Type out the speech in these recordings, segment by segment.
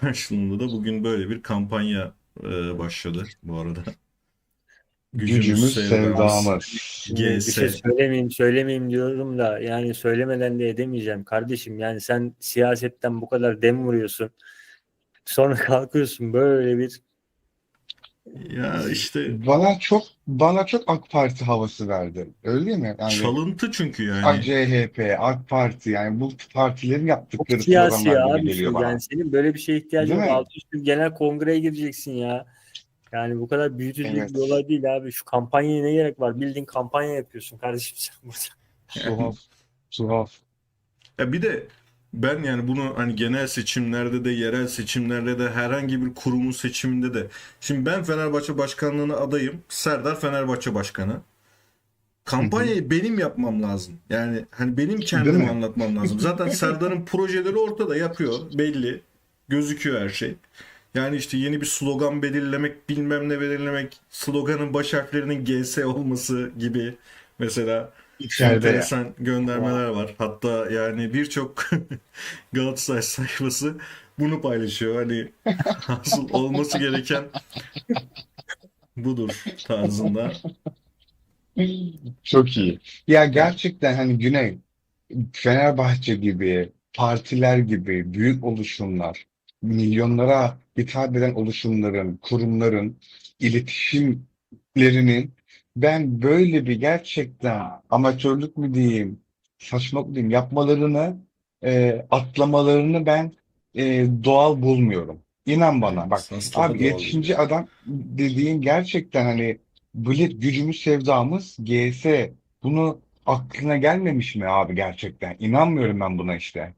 karşılığında da bugün böyle bir kampanya e, başladı bu arada. Gücümüz sevdamız. Şimdi bir şey GS. söylemeyeyim söylemeyeyim diyorum da yani söylemeden de edemeyeceğim kardeşim. Yani sen siyasetten bu kadar dem vuruyorsun. Sonra kalkıyorsun böyle bir Ya işte Bana çok bana çok AK Parti havası verdi. Öyle değil mi? Yani çalıntı çünkü AK yani. CHP, AK Parti yani bu partilerin çok yaptıkları siyasi programlar gibi abi. geliyor bana. Yani senin böyle bir şeye ihtiyacın Değil yok. mi? Altı üstü genel kongreye gireceksin ya. Yani bu kadar büyütücü Evet. bir olay değil abi. Şu kampanyaya ne gerek var? Bildiğin kampanya yapıyorsun kardeşim sen burada. Tuhaf. Tuhaf. Ya bir de ben yani bunu hani genel seçimlerde de yerel seçimlerde de herhangi bir kurumun seçiminde de şimdi ben Fenerbahçe başkanlığına adayım. Serdar Fenerbahçe başkanı. Kampanyayı benim yapmam lazım. Yani hani benim mi? anlatmam lazım. Zaten Serdar'ın projeleri ortada yapıyor. Belli. Gözüküyor her şey. Yani işte yeni bir slogan belirlemek, bilmem ne belirlemek, sloganın baş harflerinin GS olması gibi mesela İçeride ya. göndermeler var. Hatta yani birçok Galatasaray sayfası bunu paylaşıyor. Hani asıl olması gereken budur tarzında. Çok iyi. Ya gerçekten hani Güney, Fenerbahçe gibi, partiler gibi büyük oluşumlar, milyonlara hitap eden oluşumların, kurumların, iletişimlerinin ben böyle bir gerçekten amatörlük mü diyeyim, saçmalık mı diyeyim, yapmalarını, e, atlamalarını ben e, doğal bulmuyorum. İnan bana. Bak Abi doğal iletişimci adam dediğin gerçekten hani Blitz gücümüz sevdamız GS bunu aklına gelmemiş mi abi gerçekten? İnanmıyorum ben buna işte.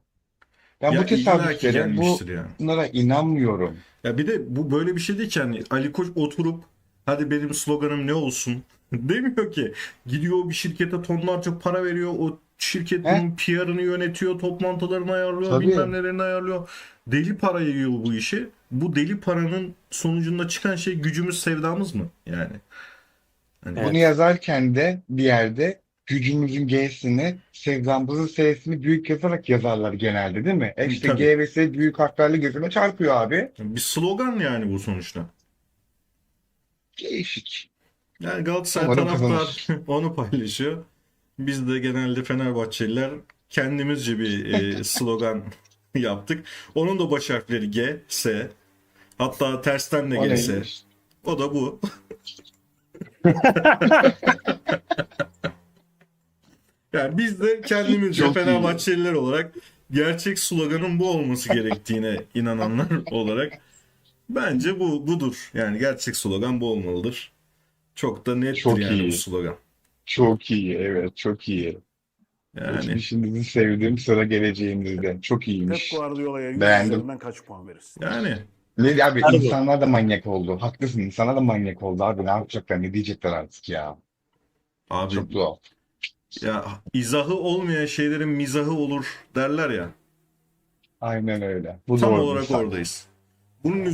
Ben Ya bu tesadüflere gelmiştir yani. bunlara inanmıyorum. Ya bir de bu böyle bir şey değil ki hani Ali Koç oturup hadi benim sloganım ne olsun demiyor ki. Gidiyor bir şirkete tonlarca para veriyor. O şirket He? bunun PR'ını yönetiyor, toplantılarını ayarlıyor, Tabii. bilmem nelerini ayarlıyor. Deli para yiyor bu işi. Bu deli paranın sonucunda çıkan şey gücümüz sevdamız mı? Yani. Hani Evet. Bunu yazarken de bir yerde gücümüzün G'sini, sevdamızın S'sini büyük yazarak yazarlar genelde değil mi? E işte Tabii. G ve S büyük harflerle gözüme çarpıyor abi. bir slogan yani bu sonuçta. Değişik. Yani Galatasaray Umarım taraftar onu paylaşıyor. Biz de genelde Fenerbahçeliler kendimizce bir e, slogan yaptık. Onun da baş harfleri G, S. Hatta tersten de O GS. neymiş? O da bu. Yani biz de kendimizce Çok iyi. Fenerbahçeliler olarak gerçek sloganın bu olması gerektiğine inananlar olarak bence bu budur. Yani gerçek slogan bu olmalıdır. Çok da nettir Çok yani iyi. bu slogan. Çok iyi, evet çok iyi. Yani Geçmişimizi sevdiğim sıra geleceğimizde. Çok Pep iyiymiş. Guardiola'ya 100 Beğendim. üzerinden kaç puan verirsin? yani Ne abi Harbi. insanlar da manyak oldu. Haklısın insanlar da manyak oldu abi. Ne yapacaklar ne diyecekler artık ya. abi Çok tuhaf. ya izahı olmayan şeylerin mizahı olur derler ya. Aynen öyle. Bu Tam doğru olarak oradayız. Bunun